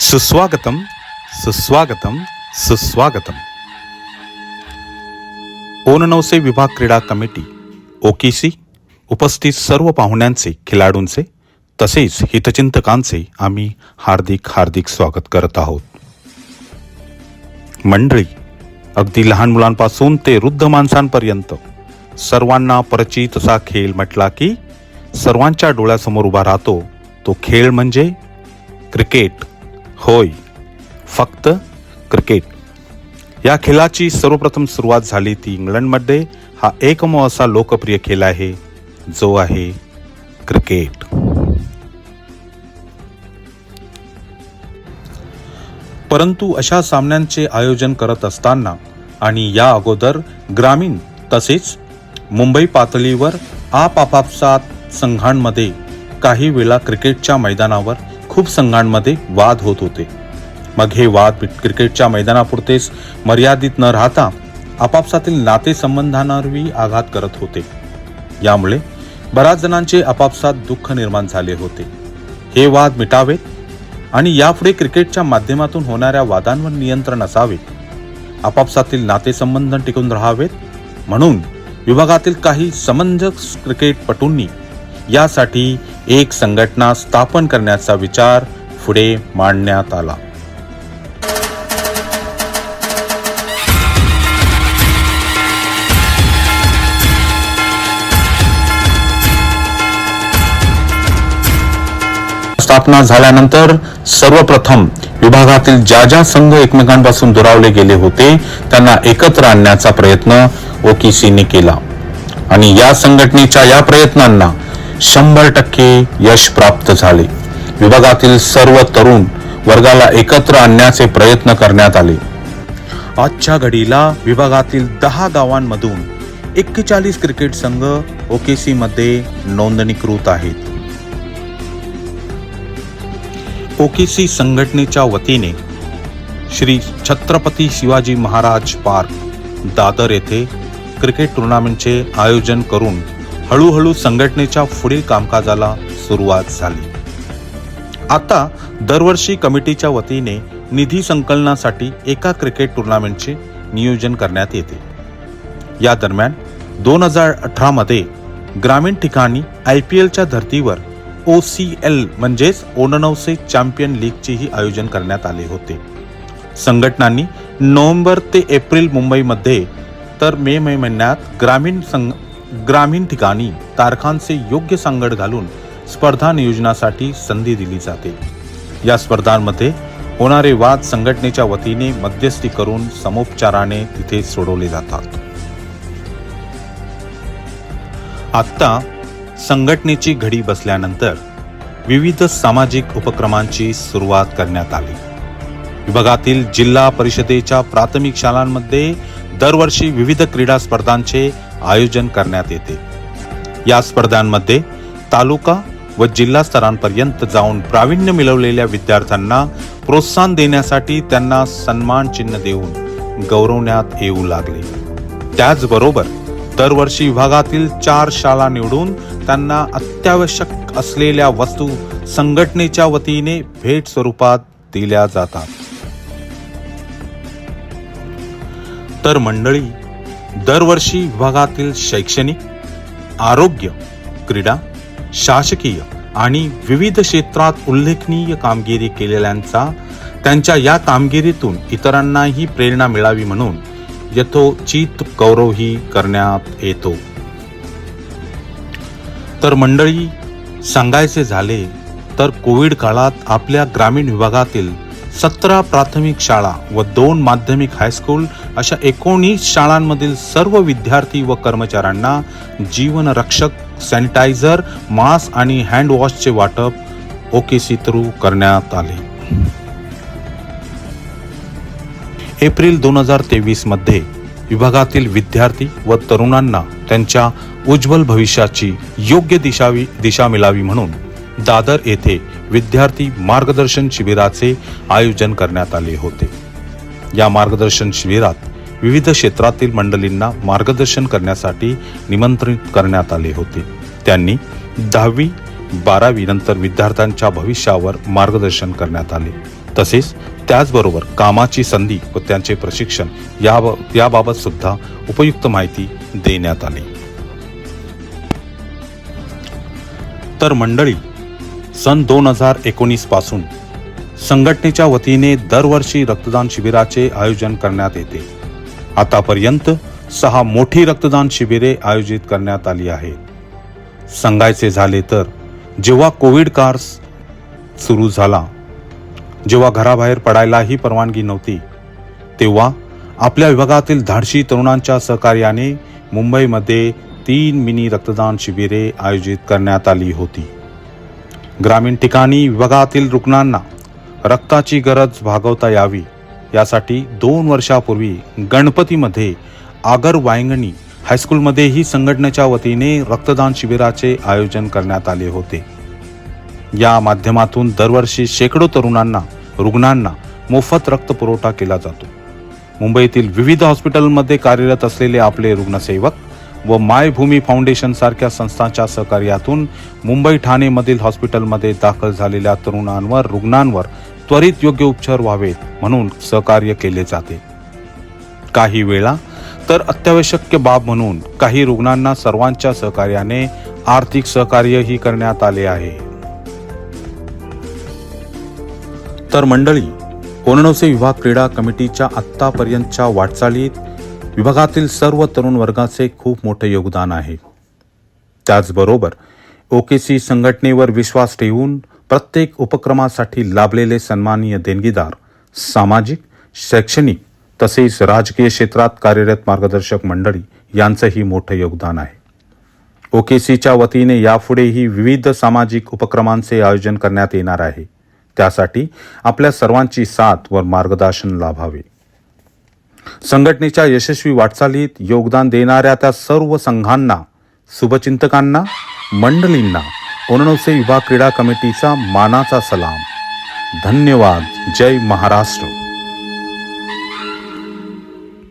सुस्वागतम सुस्वागतम सुस्वागतम. ओननवसे विभाग क्रीडा कमिटी ओकेसी उपस्थित सर्व पाहुण्यांचे खिलाडूंचे तसेच हितचिंतकांचे आम्ही हार्दिक हार्दिक स्वागत करत आहोत. मंडळी अगदी लहान मुलांपासून ते वृद्ध माणसांपर्यंत सर्वांना परिचित असा खेळ म्हटला की सर्वांच्या डोळ्यासमोर उभा राहतो तो खेळ म्हणजे क्रिकेट. होय फक्त क्रिकेट. या खेळाची सर्वप्रथम सुरुवात झाली ती इंग्लंडमध्ये. हा एकमेव असा लोकप्रिय खेळ आहे जो आहे क्रिकेट. परंतु अशा सामन्यांचे आयोजन करत असताना आणि या अगोदर ग्रामीण तसेच मुंबई पातळीवर आपापसात संघांमध्ये काही वेळा क्रिकेटच्या मैदानावर खूप संघांमध्ये वाद होत होते. मग हे वाद क्रिकेटच्या मैदानापुरतेच मर्यादित न राहता आपापसातील नातेसंबंधांवरही आघात करत होते. यामुळे बऱ्याच जणांचे आपापसात दुःख निर्माण झाले होते. हे वाद मिटावेत आणि यापुढे क्रिकेटच्या माध्यमातून होणाऱ्या वादांवर नियंत्रण असावे. आपापसातील नातेसंबंध टिकून राहावेत. म्हणून विभागातील काही समंजस क्रिकेटपटूंनी यासाठी एक संघटना स्थापन करण्याचा विचार पुढे मांडण्यात आला. स्थापना झाल्यानंतर सर्वप्रथम विभागातील ज्या ज्या संघ एकमेकांपासून दुरावले गेले होते त्यांना एकत्र आणण्याचा प्रयत्न ओकीसीने केला. आणि या संघटनेच्या या प्रयत्नांना शंभर टक्के यश प्राप्त झाले. विभागातील सर्व तरुण वर्गाला एकत्र आणण्याचे प्रयत्न करण्यात आले. आजच्या घडीला विभागातील दहा गावांमधून एक्केचाळीस क्रिकेट संघ ओकेसी मध्ये नोंदणीकृत आहेत. ओकेसी संघटनेच्या वतीने श्री छत्रपती शिवाजी महाराज पार्क दादर येथे क्रिकेट टुर्नामेंटचे आयोजन करून हळूहळू संघटनेच्या पुढील कामकाजाला सुरुवात झाली. आता दरवर्षी कमिटीच्या वतीने निधी संकलनासाठी एका क्रिकेट टुर्नामेंटचे नियोजन करण्यात येते. या दरम्यान दोन हजार अठरामध्ये ग्रामीण ठिकाणी आय पी एलच्या धर्तीवर ओ सी एल म्हणजेच ओननवसे चॅम्पियन लीगचेही आयोजन करण्यात आले होते. संघटनांनी नोव्हेंबर ते एप्रिल मुंबईमध्ये तर मे मे महिन्यात ग्रामीण संघ ग्रामीण ठिकाणी तारखांचे योग्य सांगड घालून स्पर्धा नियोजनासाठी संधी दिली जाते. या स्पर्धांमध्ये होणारे वाद संघटनेच्या वतीने मध्यस्थी करून समोपचाराने तिथे सोडवले जातात. आत्ता संघटनेची घडी बसल्यानंतर विविध सामाजिक उपक्रमांची सुरुवात करण्यात आली. विभागातील जिल्हा परिषदेच्या प्राथमिक शाळांमध्ये दरवर्षी विविध क्रीडा स्पर्धांचे आयोजन करण्यात येते. या स्पर्धांमध्ये तालुका व जिल्हा स्तरांपर्यंत जाऊन प्रावीण्य मिळवलेल्या विद्यार्थ्यांना प्रोत्साहन देण्यासाठी त्यांना सन्मान चिन्ह देऊन गौरवण्यात येऊ लागले. त्याचबरोबर दरवर्षी विभागातील चार शाळा निवडून त्यांना अत्यावश्यक असलेल्या वस्तू संघटनेच्या वतीने भेट स्वरूपात दिल्या जातात. तर मंडळी दरवर्षी विभागातील शैक्षणिक आरोग्य क्रीडा शासकीय आणि विविध क्षेत्रात उल्लेखनीय कामगिरी केलेल्यांचा त्यांच्या या कामगिरीतून इतरांनाही प्रेरणा मिळावी म्हणून यथोचित गौरवही करण्यात येतो. तर मंडळी सांगायचे झाले तर कोविड काळात आपल्या ग्रामीण विभागातील सतरा प्राथमिक शाळा व दोन माध्यमिक हायस्कूल अशा एकोणीस शाळांमधील सर्व विद्यार्थी व कर्मचाऱ्यांना जीवनरक्षक सॅनिटायझर मास्क आणि हँडवॉशचे वाटप ओकेसी थ्रू करण्यात आले. एप्रिल दोन हजार तेवीसमध्ये विभागातील विद्यार्थी व तरुणांना त्यांच्या उज्ज्वल भविष्याची योग्य दिशावी दिशा मिळावी म्हणून दादर येथे विद्यार्थी मार्गदर्शन शिबिराचे आयोजन करण्यात आले होते. या मार्गदर्शन शिबिरात विविध क्षेत्रातील मंडळींना मार्गदर्शन करण्यासाठी निमंत्रित करण्यात आले होते. त्यांनी दहावी बारावी नंतर विद्यार्थ्यांच्या भविष्यावर मार्गदर्शन करण्यात आले. तसेच त्याचबरोबर कामाची संधी व त्यांचे प्रशिक्षण या याबाबत सुद्धा उपयुक्त माहिती देण्यात आली. तर मंडळी सन दोन हजार एकोणीसपासून संघटनेच्या वतीने दरवर्षी रक्तदान शिबिराचे आयोजन करण्यात येते. आतापर्यंत सहा मोठी रक्तदान शिबिरे आयोजित करण्यात आली आहेत. सांगायचे झाले तर जेव्हा कोविड काळ सुरू झाला जेव्हा घराबाहेर पडायलाही परवानगी नव्हती तेव्हा आपल्या विभागातील धाडशी तरुणांच्या सहकार्याने मुंबईमध्ये तीन मिनी रक्तदान शिबिरे आयोजित करण्यात आली होती. ग्रामीण ठिकाणी विभागातील रुग्णांना रक्ताची गरज भागवता यावी. यासाठी दोन वर्षापूर्वी गणपतीमध्ये आगर वायंगणी हायस्कूलमध्येही संघटनेच्या वतीने रक्तदान शिबिराचे आयोजन करण्यात आले होते. या माध्यमातून दरवर्षी शेकडो तरुणांना रुग्णांना मोफत रक्तपुरवठा केला जातो. मुंबईतील विविध हॉस्पिटलमध्ये कार्यरत असलेले आपले रुग्णसेवक व मायभूमी फाउंडेशन सारख्या संस्थांच्या सहकार्यातून मुंबई ठाणेमधील हॉस्पिटलमध्ये दाखल झालेल्या तरुणांवर रुग्णांवर त्वरित योग्य उपचार व्हावेत म्हणून सहकार्य केले जाते. काही वेळा तर अत्यावश्यक बाब म्हणून काही रुग्णांना सर्वांच्या सहकार्याने आर्थिक सहकार्यही करण्यात आले आहे. तर मंडळी कोणनवसे विभाग क्रीडा कमिटीच्या आत्तापर्यंतच्या वाटचालीत विभागातील सर्व तरुण वर्गाचे खूप मोठे योगदान आहे. त्याचबरोबर ओकेसी संघटनेवर विश्वास ठेवून प्रत्येक उपक्रमासाठी लाभलेले सन्माननीय देणगीदार सामाजिक शैक्षणिक तसेच राजकीय क्षेत्रात कार्यरत मार्गदर्शक मंडळी यांचंही मोठं योगदान आहे. ओकेसीच्या वतीने यापुढेही विविध सामाजिक उपक्रमांचे आयोजन करण्यात येणार आहे. त्यासाठी आपल्या सर्वांची साथ व मार्गदर्शन लाभावे. संघटनेच्या यशस्वी वाटचालीत योगदान देणाऱ्या त्या सर्व संघांना शुभचिंतकांना मंडळींना ओणनवसे विभाग क्रीडा कमिटीचा मानाचा सलाम. धन्यवाद. जय महाराष्ट्र.